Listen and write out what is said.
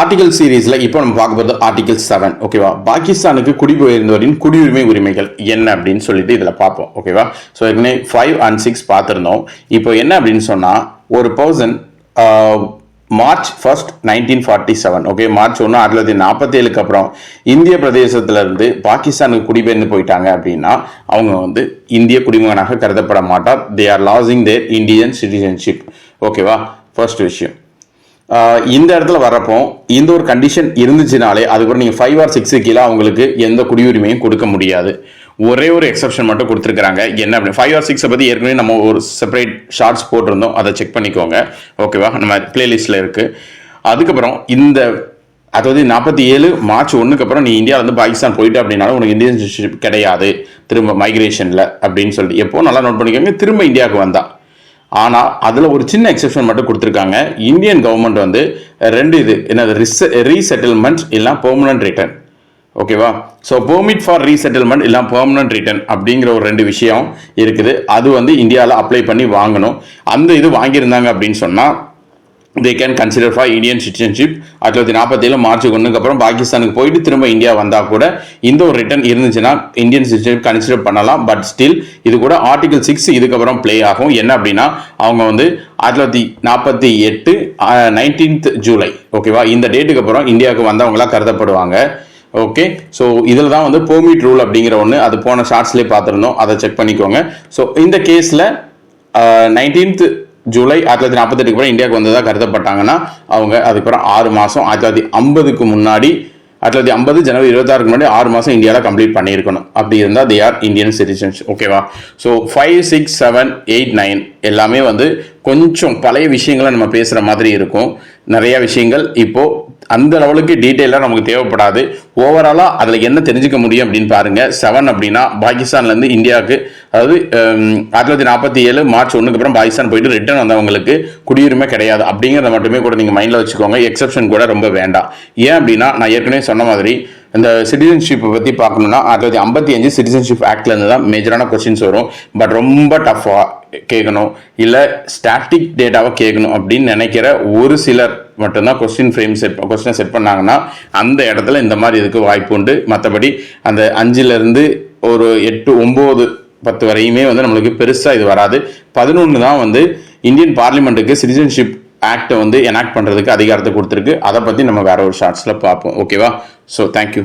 Article சீரீஸில் இப்போ நம்ம பார்க்க போகிறது ஆர்டிகல் செவன் ஓகேவா பாகிஸ்தானுக்கு குடிபெயர்ந்தவரின் குடியுரிமை உரிமைகள் என்ன அப்படின்னு சொல்லிட்டு இதில் பார்ப்போம் ஓகேவா ஸோ ஏற்கனவே ஃபைவ் அண்ட் சிக்ஸ் பார்த்துருந்தோம். இப்போ என்ன அப்படின்னு சொன்னால் ஒரு person March first nineteen forty seven okay March ஒன்று ஆயிரத்தி தொள்ளாயிரத்தி நாற்பத்தி ஏழுக்கு அப்புறம் இந்திய பிரதேசத்திலிருந்து பாகிஸ்தானுக்கு குடிபெயர்ந்து போயிட்டாங்க அப்படின்னா அவங்க வந்து இந்திய குடிமகனாக கருதப்பட மாட்டார். They are losing their Indian citizenship ஓகேவா ஃபர்ஸ்ட் விஷயம். இந்த இடத்துல வரப்போ இந்த ஒரு கண்டிஷன் இருந்துச்சுனாலே அதுக்கப்புறம் நீங்கள் ஃபைவ் ஆர் சிக்ஸு கீழே அவங்களுக்கு எந்த குடியுரிமையும் கொடுக்க முடியாது. ஒரே ஒரு எக்ஸப்ஷன் மட்டும் கொடுத்துருக்காங்க என்ன அப்படின்னு ஃபைவ் ஆர் சிக்ஸை பற்றி ஏற்கனவே நம்ம ஒரு செப்பரேட் ஷார்ட்ஸ் போட்டிருந்தோம். அதை செக் பண்ணிக்கோங்க. ஓகேவா நம்ம பிளேலிஸ்ட்டில் இருக்குது அதுக்கப்புறம் இந்த அதாவது நாற்பத்தி ஏழு மார்ச் ஒன்றுக்கு அப்புறம் நீ இந்தியாவிலேருந்து பாகிஸ்தான் போயிட்டு அப்படின்னாலும் உனக்கு இந்தியன் சிட்டிசன்ஷிப் கிடையாது. திரும்ப மைக்ரேஷனில் அப்படின்னு சொல்லிட்டு. எப்போ நல்லா நோட் பண்ணிக்கோங்க. திரும்ப இந்தியாவுக்கு வந்தால் ஆனால் அதில் ஒரு சின்ன எக்ஸெப்ஷன் மட்டும் கொடுத்துருக்காங்க. இந்தியன் கவர்மெண்ட் வந்து ரெண்டு இது. என்னது? ரீசெட்டில்மெண்ட் இல்லை பெர்மனன்ட் ரிட்டர்ன் ஓகேவா ஸோ பெர்மிட் ஃபார் ரீசெட்டில்மெண்ட் இல்லை பெர்மனன்ட் ரிட்டர்ன் அப்படிங்கிற ஒரு ரெண்டு விஷயம் இருக்குது. அது வந்து இந்தியாவில் அப்ளை பண்ணி வாங்கணும். அந்த இது வாங்கியிருந்தாங்க அப்படின்னு சொன்னால் they can consider for Indian citizenship ஆயிரத்தி தொள்ளாயிரத்தி நாற்பத்தேழு மார்ச் ஒன்றுக்கு அப்புறம் பாகிஸ்தானுக்கு போயிட்டு திரும்ப இந்தியா வந்தால் கூட இந்த ஒரு ரிட்டர்ன் இருந்துச்சுன்னா இந்தியன் சிட்டிசன்ஷிப் கன்சிடர் பண்ணலாம். பட் ஸ்டில் இது கூட ஆர்டிகல் சிக்ஸ் இதுக்கப்புறம் ப்ளே ஆகும். என்ன அப்படின்னா அவங்க வந்து ஆயிரத்தி தொள்ளாயிரத்தி நாற்பத்தி எட்டு நைன்டீன்த் ஜூலை ஓகேவா இந்த டேட்டுக்கு அப்புறம் இந்தியாவுக்கு வந்தவங்களாம் கருதப்படுவாங்க. ஓகே ஸோ இதில் தான் வந்து போமிட் ரூல் அப்படிங்கிற ஒன்று அது போன ஷார்ட்ஸ்லேயே பார்த்துருந்தோம். அதை செக் பண்ணிக்கோங்க. ஸோ இந்த கேஸில் நைன்டீன்த் ஜூலை ஆயிரத்தி தொள்ளாயிரத்தி நாற்பத்தெட்டுக்கு அப்புறம் இந்தியாவுக்கு வந்ததாக கருதப்பட்டாங்கன்னா அவங்க அதுக்கப்புறம் ஆறு மாதம் ஆயிரத்தி தொள்ளாயிரத்தி ஐம்பதுக்கு முன்னாடி ஆயிரத்தி தொள்ளாயிரத்தி ஐம்பது ஜனவரி இருபத்தாறுக்கு முன்னாடி ஆறு மாதம் இந்தியாவில் கம்ப்ளீட் பண்ணியிருக்கணும். அப்படி இருந்தால் தே ஆர் இந்தியன் சிட்டிசன்ஸ் ஓகேவா so five six seven eight nine எல்லாமே வந்து கொஞ்சம் பழைய விஷயங்களை நம்ம பேசுகிற மாதிரி இருக்கும். நிறையா விஷயங்கள் இப்போது அந்த லெவலுக்கு டீட்டெயிலாக நமக்கு தேவைப்படாது. ஓவராலாக அதில் என்ன தெரிஞ்சுக்க முடியும் அப்படின்னு பாருங்கள் செவன் அப்படின்னா பாகிஸ்தான்லேருந்து இந்தியாவுக்கு அதாவது ஆயிரத்தி தொள்ளாயிரத்தி நாற்பத்தி ஏழு மார்ச் ஒன்றுக்கு அப்புறம் பாகிஸ்தான் போயிட்டு ரிட்டர்ன் வந்தவங்களுக்கு குடியுரிமை கிடையாது. அப்படிங்கிறத மட்டுமே கூட நீங்கள் மைண்டில் வச்சுக்கோங்க. எக்ஸப்ஷன் கூட ரொம்ப வேண்டாம். ஏன் அப்படின்னா நான் ஏற்கனவே சொன்ன மாதிரி இந்த சிட்டிசன்ஷிப்பை பற்றி பார்க்கணும்னா ஆயிரத்தி தொள்ளாயிரத்தி ஐம்பத்தி அஞ்சு சிட்டிசன்ஷிப் ஆக்ட்லேருந்து தான் மேஜரான கொஸ்டின்ஸ் வரும். பட் ரொம்ப டஃப்பாக கேட்கணும். இல்லை ஸ்டாட்டிக் டேட்டாவை கேட்கணும் அப்படின்னு நினைக்கிற ஒரு சிலர் மட்டும்தான் கொஸ்டின் ஃப்ரேம் செட் கொஸ்டினை செட் பண்ணாங்கன்னா அந்த இடத்துல இந்த மாதிரி இதுக்கு வாய்ப்பு உண்டு. மற்றபடி அந்த அஞ்சுலேருந்து ஒரு எட்டு ஒம்பது பத்து வரையுமே வந்து நம்மளுக்கு பெருசாக இது வராது. பதினொன்று தான் வந்து இந்தியன் பார்லிமெண்ட்டுக்கு சிட்டிசன்ஷிப் ஆக்டை வந்து எனாக்ட் பண்ணுறதுக்கு அதிகாரத்தை கொடுத்துருக்கு. அதை பற்றி நம்ம வேற ஒரு ஷார்ட்ஸில் பார்ப்போம். ஓகேவா ஸோ தேங்க்யூ